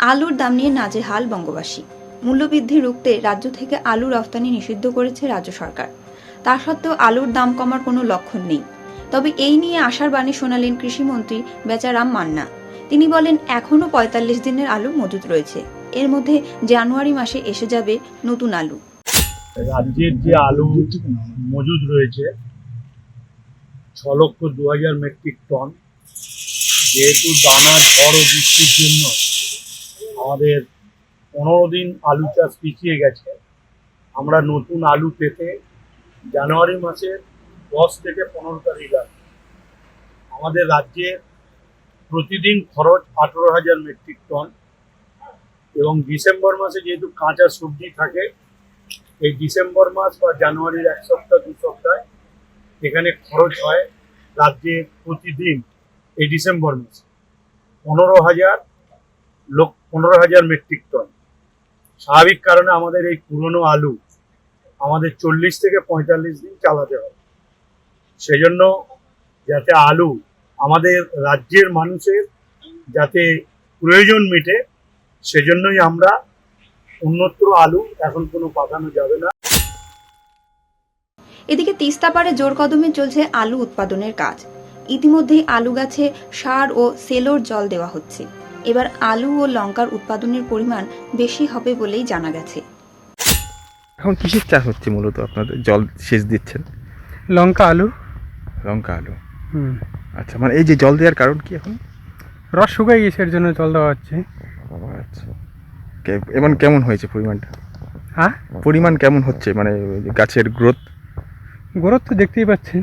আলুর দাম নিয়ে নাজেহাল বঙ্গবাসী। মূল্যবৃদ্ধি রুখতে রাজ্য থেকে আলু রফতানি নিষিদ্ধ করেছে রাজ্য সরকার। তা সত্ত্বেও আলুর দাম কমার কোনো লক্ষণ নেই। তবে এই নিয়ে আশার বাণী শোনালেন কৃষিমন্ত্রী বেচারাম মান্না। তিনি বলেন এখনও পঁয়তাল্লিশ দিনের আলু মজুত রয়েছে। এর মধ্যে জানুয়ারি মাসে এসে যাবে নতুন আলু। রাজ্যের যে আলু মজুদ রয়েছে ছ লক্ষ দু হাজার মেট্রিক টন, যেহেতু দানা ঝড় ও বৃষ্টির জন্য আমাদের পনেরো দিন আলু চাষ পিছিয়ে গেছে। আমরা নতুন আলু পেতে জানুয়ারি মাসের দশ থেকে পনেরো তারিখ আগে। আমাদের রাজ্যে প্রতিদিন খরচ আঠেরো হাজার মেট্রিক টন এবং ডিসেম্বর মাসে যেহেতু কাঁচা সবজি থাকে, এই ডিসেম্বর মাস বা জানুয়ারির এক সপ্তাহ, দু সপ্তাহ এখানে খরচ হয় রাজ্যে প্রতিদিন এই ডিসেম্বর মাসে। পনেরো হাজার লোক পনেরো হাজার মেট্রিক টন স্বাভাবিক কারণে আমাদের এই পুরনো আলু আমাদের চল্লিশ থেকে পঁয়তাল্লিশ দিন চালাতে হয় সেজন্য যাতে আলু আমাদের রাজ্যের মানুষের যাতে প্রয়োজন মেটে, সেজন্যই আমরা অন্যত্র আলু এখন কোনো পাঠানো যাবে না। এদিকে তিস্তাপাড়ে জোর কদমে চলছে আলু উৎপাদনের কাজ। ইতিমধ্যেই আলু গাছে সার ও সেলোর জল দেওয়া হচ্ছে। এবার আলু ও লঙ্কার উৎপাদনের পরিমাণ বেশি হবে বলেই জানা গেছে। এখন কিসের চাষ হচ্ছে মূলত আপনাদের? জল সেচ দিচ্ছেন? লঙ্কা আলু। লঙ্কা আলু। হুম। আচ্ছা মানে এই যে জল দেওয়ার কারণ কি এখন? রস শুকাই গেছে এর জন্য জল দেওয়া হচ্ছে। আচ্ছা। কে- এমন কেমন হয়েছে পরিমাণটা? হ্যাঁ? পরিমাণ কেমন হচ্ছে? মানে ওই গাছের গ্রোথ? গ্রোথ তো দেখতেই পাচ্ছেন।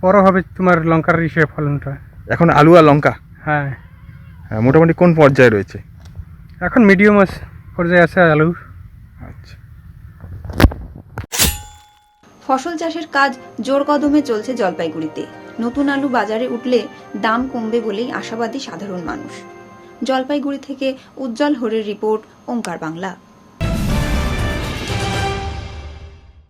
বড় হবে তোমার লঙ্কার হিসেবে ফলনটা। এখন আলু আর লঙ্কা? হ্যাঁ, মোটামুটি কোন পর্যায়ে রয়েছে? এখন মিডিয়াম পর্যায়ে আছে আলু। আচ্ছা। ফসল চাষের কাজ জোর কদমে চলছে জলপাইগুড়িতে। নতুন আলু বাজারে উঠলে দাম কমবে বলেই আশাবাদী সাধারণ মানুষ। জলপাইগুড়ি থেকে উজ্জ্বল হরের রিপোর্ট ওঙ্কার বাংলা।